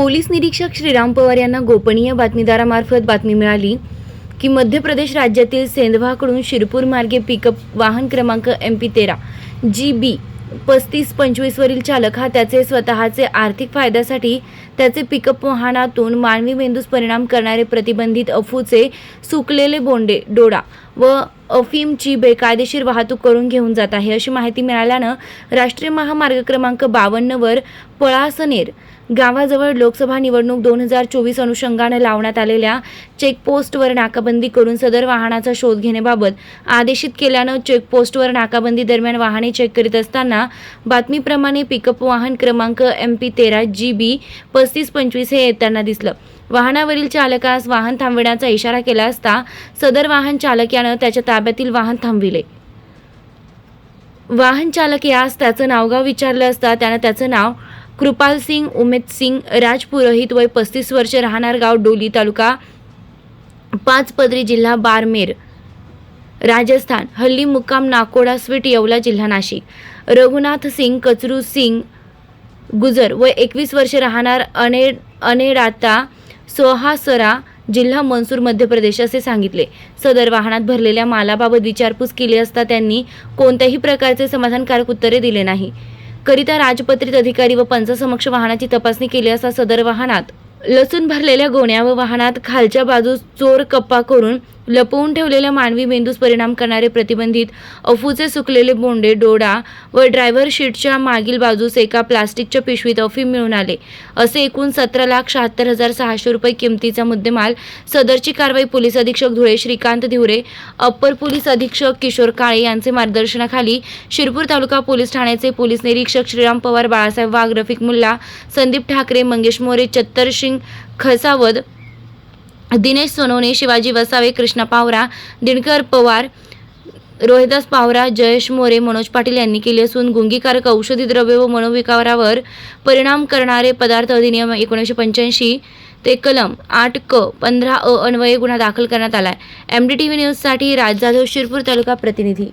Police निरीक्षक श्रीराम पवार यांना गोपनीय बातमीदारामार्फत बातमी मिळाली की मध्य प्रदेश राज्यातील सेंधवाकडून शिरपूर मार्गे पिकअप वाहन क्रमांक एम पी तेरा जी बी पस्तीस पंचवीसवरील चालक हा त्याचे स्वतःचे आर्थिक फायद्यासाठी त्याचे पिकअप वाहनातून मानवी मेंदूस परिणाम करणारे प्रतिबंधित अफूचे सुकलेले बोंडे डोडा व अफीमची बेकायदेशीर वाहतूक करून घेऊन जात आहे. अशी माहिती मिळाल्यानं राष्ट्रीय महामार्ग क्रमांक बावन्नवर पळासनेर गावाजवळ लोकसभा निवडणूक दोन हजार चोवीस अनुषंगानं लावण्यात आलेल्या चेकपोस्टवर नाकाबंदी करून सदर वाहनाचा शोध घेण्याबाबत आदेशित केल्यानं चेकपोस्टवर नाकाबंदी दरम्यान वाहने चेक करीत असताना बातमीप्रमाणे पिकअप वाहन क्रमांक एम पी तेरा जी बी पस्तीस पंचवीस हे येताना दिसलं. वाहनावरील चालकास वाहन थांबविण्याचा इशारा केला असता सदर वाहन चालक यानं त्याच्या ताब्यातील वाहन थांबविले. वाहन चालक यास त्याचं नावगाव विचारलं असता त्यानं त्याचं नाव कृपाल सिंग उमेद सिंग राजपुरोहित वय पस्तीस वर्ष राहणार गाव डोली तालुका पाच पदरी जिल्हा बारमेर राजस्थान. हल्ली मुक्काम नाकोडा स्वीट येवला जिल्हा नाशिक. रघुनाथ सिंग कचरू सिंग गुजर व एकवीस वर्ष राहणार अने अनेडाता सोहासरा जिल्हा मनसूर मध्य प्रदेश असे सांगितले. सदर वाहनात भरलेल्या मालाबाबत विचारपूस केली असता त्यांनी कोणत्याही प्रकारचे समाधानकारक उत्तरे दिले नाही. करिता राजपत्रित अधिकारी व पंचासमक्ष वाहनाची तपासणी केली असता सदर वाहनात लसूण भरलेल्या गोण्या व वाहनात खालच्या बाजूस चोर कप्पा करून लपवून ठेवलेल्या मानवी मेंदूस परिणाम करणारे प्रतिबंधित अफूचे सुकलेले बोंडे डोडा व ड्रायव्हर शीटच्या मागील बाजूस एका प्लास्टिकच्या पिशवीत अफीम मिळून आले. असे एकूण सतरा लाख शहात्तर हजार सहाशे रुपये किमतीचा मुद्देमाल सदरची कारवाई पोलीस अधीक्षक धुळे श्रीकांत धिवरे अप्पर पोलीस अधीक्षक किशोर काळे यांचे मार्गदर्शनाखाली शिरपूर तालुका पोलीस ठाण्याचे पोलीस निरीक्षक श्रीराम पवार बाळासाहेब वाघ रफिक मुल्ला संदीप ठाकरे मंगेश मोरे चत्तर सिंग खसावद दिनेश सोनवणे शिवाजी वसावे कृष्णा पावरा दिनकर पवार रोहिदास पावरा जयेश मोरे मनोज पाटील यांनी केली असून गुंगीकारक औषधी द्रव्य व मनोविकारावर परिणाम करणारे पदार्थ अधिनियम एकोणीसशे पंच्याऐंशी ते कलम आठ क पंधरा अ अन्वये गुन्हा दाखल करण्यात आलाय. एम डी टी व्ही न्यूजसाठी राज जाधव शिरपूर तालुका प्रतिनिधी.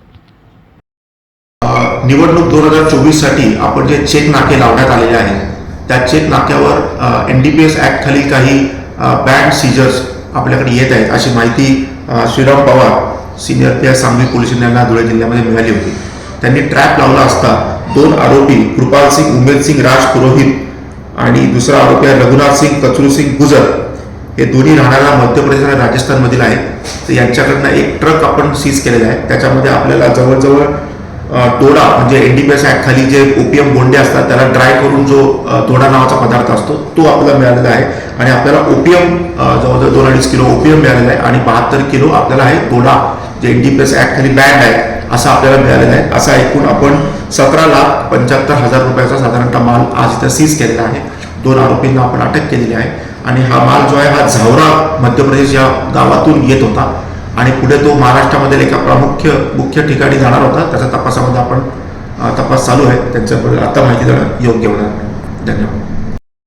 निवडणूक दोन हजार चोवीससाठी आपण जे चेक नाके लावण्यात आलेले आहेत त्या चेक नाक्यावर N D P S act खाली काही बँड सीजर्स आपल्याकडे येत आहेत अशी माहिती Shriram Pawar senior P S Sangli police यांना धुळे जिल्ह्यामध्ये मिळाली होती. त्यांनी ट्रॅप लावला असता दोन आरोपी कृपाल सिंग उमेद सिंग राज पुरोहित आणि दुसरा आरोपी आहे रघुनाथ सिंग कचरू सिंग गुजर. हे दोन्ही राहणारा मध्य प्रदेश आणि राजस्थानमधील आहेत. तर यांच्याकडनं एक ट्रक आपण सीज केलेला आहे. त्याच्यामध्ये आपल्याला जवळजवळ तोडा म्हणजे एन डी पी एस खाली जे ओपीएम बोंडे असतात त्याला ड्राय करून जो तोडा नावाचा पदार्थ असतो तो आपल्याला मिळालेला आहे. आणि आपल्याला ओपीएम जवळजवळ दोन अडीच किलो ओपीएम मिळालेला आहे आणि बहात्तर किलो आपल्याला आहे दोडा जे एन डी प्लस ॲक्ट खाली बँड आहे असं आपल्याला मिळालेलं आहे. असा एकूण आपण सतरा लाख पंच्याहत्तर हजार रुपयाचा साधारणतः माल आज इथं सीज केलेला आहे. दोन आरोपींना आपण अटक केलेली आहे. आणि हा माल जो आहे हा झावरा मध्य प्रदेश या गावातून येत होता. आणि पुढे तो महाराष्ट्रामधील एका प्रामुख्य मुख्य ठिकाणी जाणार होता. त्याच्या तपासामध्ये आपण तपास चालू आहे. त्यांच्याबद्दल आता माहिती देणं योग्य होणार धन्यवाद.